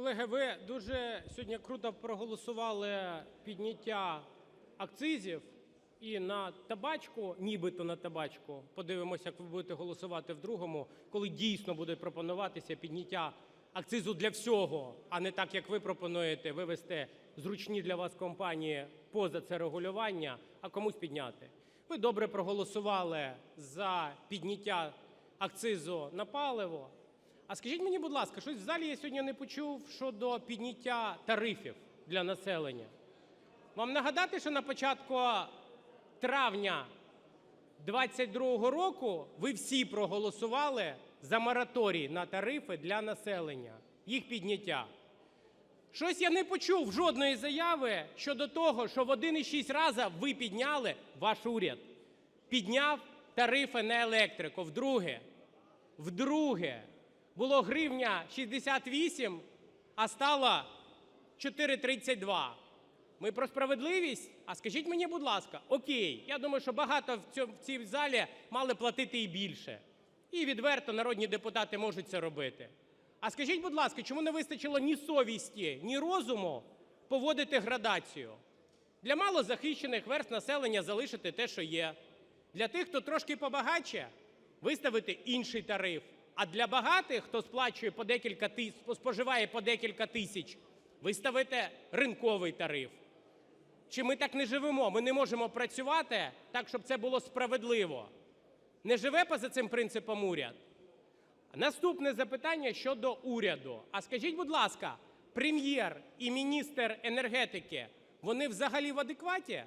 Колеги, ви дуже сьогодні круто проголосували підняття акцизів і на табачку, нібито на табачку. Подивимося, як ви будете голосувати в другому, коли дійсно буде пропонуватися підняття акцизу для всього, а не так, як ви пропонуєте, вивести зручні для вас компанії поза це регулювання, а комусь підняти. Ви добре проголосували за підняття акцизу на паливо. А скажіть мені, будь ласка, щось в залі я сьогодні не почув щодо підняття тарифів для населення. Вам нагадати, що на початку травня 22-го року ви всі проголосували за мораторій на тарифи для населення, їх підняття. Щось я не почув жодної заяви щодо того, що в 1,6 рази ви підняли, ваш уряд, підняв тарифи на електрику. Вдруге, вдруге, було гривня 68, а стало 4,32. Ми про справедливість? А скажіть мені, будь ласка, окей, я думаю, що багато в цьому- в цій залі мали платити і більше. І відверто народні депутати можуть це робити. А скажіть, будь ласка, чому не вистачило ні совісті, ні розуму поводити градацію? Для малозахищених верст населення залишити те, що є. Для тих, хто трошки побагатше, виставити інший тариф. А для багатих, хто сплачує по декілька тисяч, споживає по декілька тисяч, виставити ринковий тариф. Чи ми так не живемо? Ми не можемо працювати так, щоб це було справедливо. Не живе поза цим принципом уряд? Наступне запитання щодо уряду. А скажіть, будь ласка, прем'єр і міністр енергетики, вони взагалі в адекваті?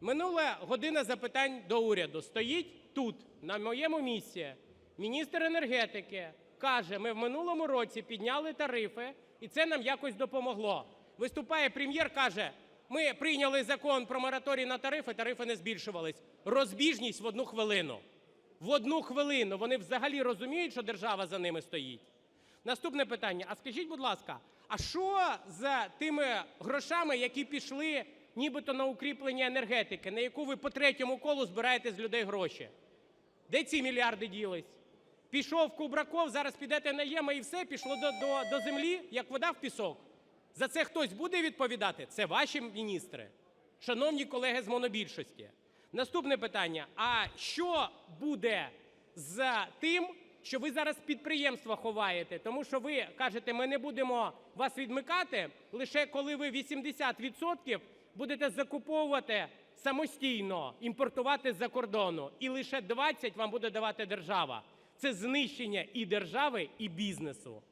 Минула година запитань до уряду. Стоїть тут, на моєму місці, міністр енергетики, каже, ми в минулому році підняли тарифи, і це нам якось допомогло. Виступає прем'єр, каже, ми прийняли закон про мораторій на тарифи, тарифи не збільшувались. Розбіжність в одну хвилину. В одну хвилину. Вони взагалі розуміють, що держава за ними стоїть? Наступне питання. А скажіть, будь ласка, а що за тими грошами, які пішли нібито на укріплення енергетики, на яку ви по третьому колу збираєте з людей гроші? Де ці мільярди ділись? Пішов Кубраков, зараз підете на ЄМА і все, пішло до, до, до землі, як вода в пісок. За це хтось буде відповідати? Це ваші міністри, шановні колеги з монобільшості. Наступне питання. А що буде з тим, що ви зараз підприємства ховаєте? Тому що ви кажете, ми не будемо вас відмикати, лише коли ви 80% будете закуповувати самостійно, імпортувати з-за кордону. І лише 20 вам буде давати держава. Це знищення і держави, і бізнесу.